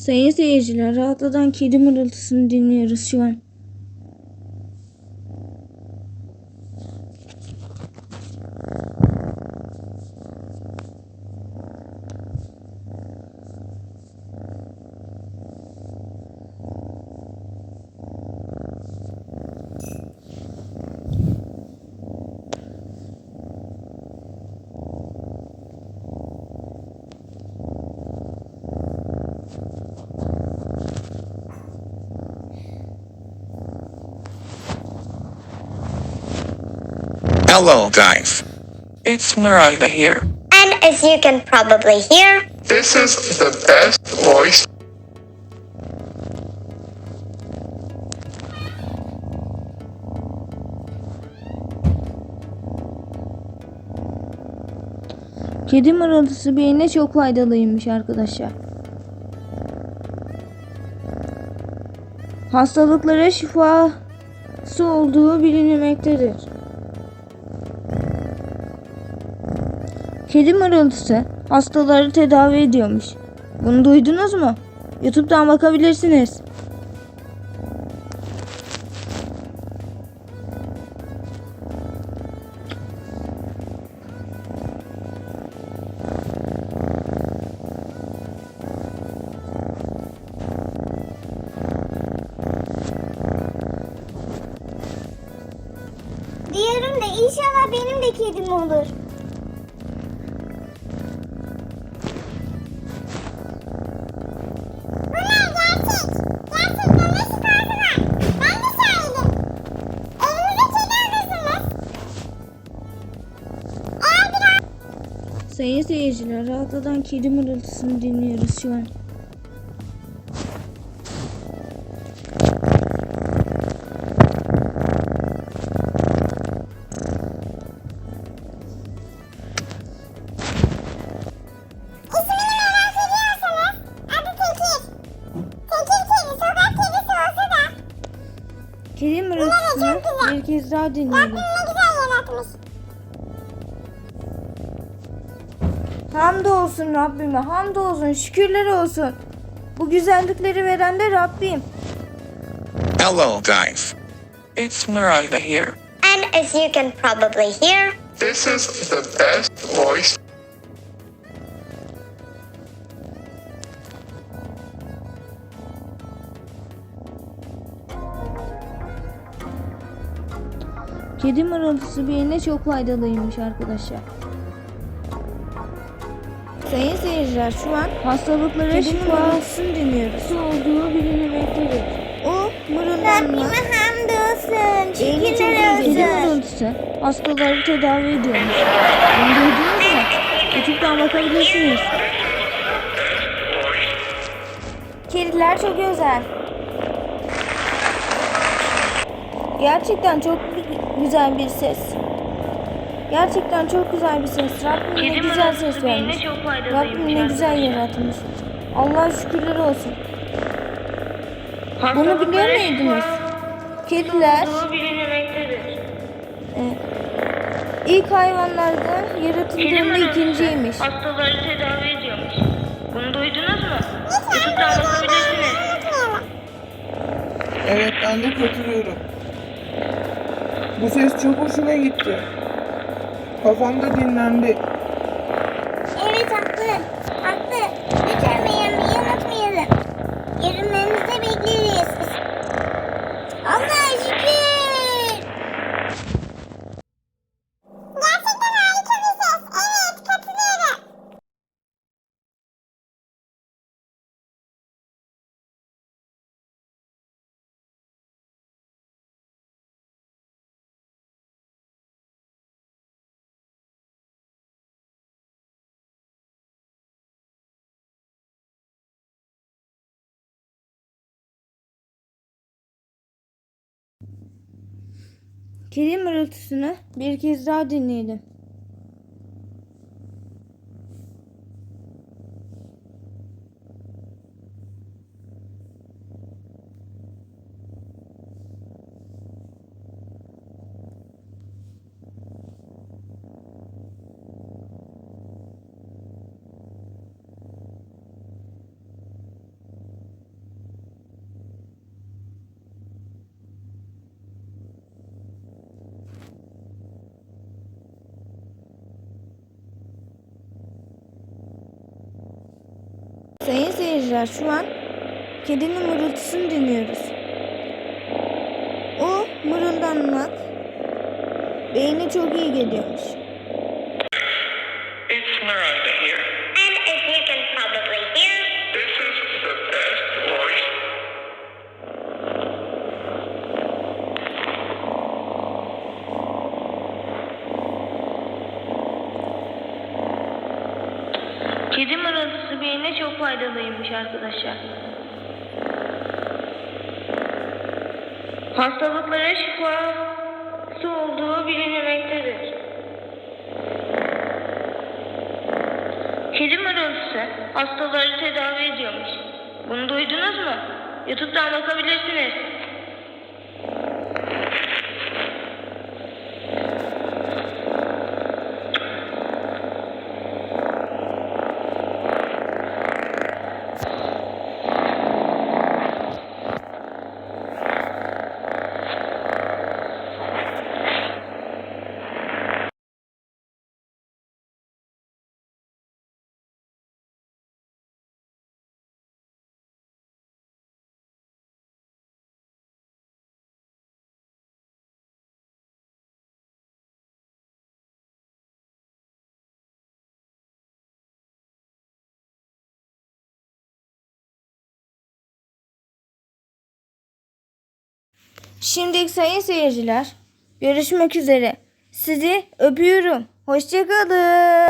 Sayın seyirciler, rahatladan kedi mırıltısını dinliyoruz şu an. Hello guys. It's Miranda here. And as you can probably hear, This is the best voice. Kedi mırıltısı beyne çok faydalıymış arkadaşlar. Hastalıklara şifası olduğu bilinmektedir. Kedi mırıltısı hastaları tedavi ediyormuş. Bunu duydunuz mu? YouTube'dan bakabilirsiniz. diyorum da inşallah benim de kedim olur. Sayın seyirciler, rahatladan kedi mırıltısını dinliyoruz şu an. kedi, mırıltısını bir kez daha dinleyelim. Rabbim ne güzel yaratmış. Hamdolsun Rabbime, hamdolsun, şükürler olsun. Bu güzellikleri veren de Rabbim. Hello guys. It's Miranda here. And as you can probably hear, This is the best voice. Kedi mırıltısı beyne çok faydalıymış arkadaşlar. Sayın seyirciler şu an hastalıklara şifasını dinliyoruz. olduğu bilinmektedir. O mırıldanma hamdolsun. Kedi mırıltısı hastaları tedavi ediyormuş. Bunu duydunuz mu? YouTube'dan bakabilirsiniz. Kediler çok özel. Gerçekten çok gü- güzel bir ses. Gerçekten çok güzel bir ses. Rabbim ne güzel ses vermiş. Rabbim ne güzel yaratmış. Allah şükürler olsun. Bunu biliyor muydunuz? Kediler e, ilk hayvanlardan yaratıldığında ikinciymiş. Hastaları tedavi ediyormuş. Bunu duydunuz mu? YouTube'dan bakabilirsiniz. Evet ben de katılıyorum. Bu ses çok hoşuma gitti. Kafamda dinlendi. Evet haklı. Haklı. Lütfen beğenmeyi unutmayalım. Yorumlarınızı Kedi mırıltısını bir kez daha dinleyelim. Seyirciler şu an kedinin mırıltısını dinliyoruz. O mırıldanmak beyne çok iyi geliyormuş. Beyine çok faydalıymış arkadaşlar. Hastalıklara şifası olduğu bilinmektedir. Kedi mırıltısı hastaları tedavi ediyormuş. Bunu duydunuz mu? Youtube'dan bakabilirsiniz. Şimdi sayın seyirciler görüşmek üzere. Sizi öpüyorum. Hoşçakalın.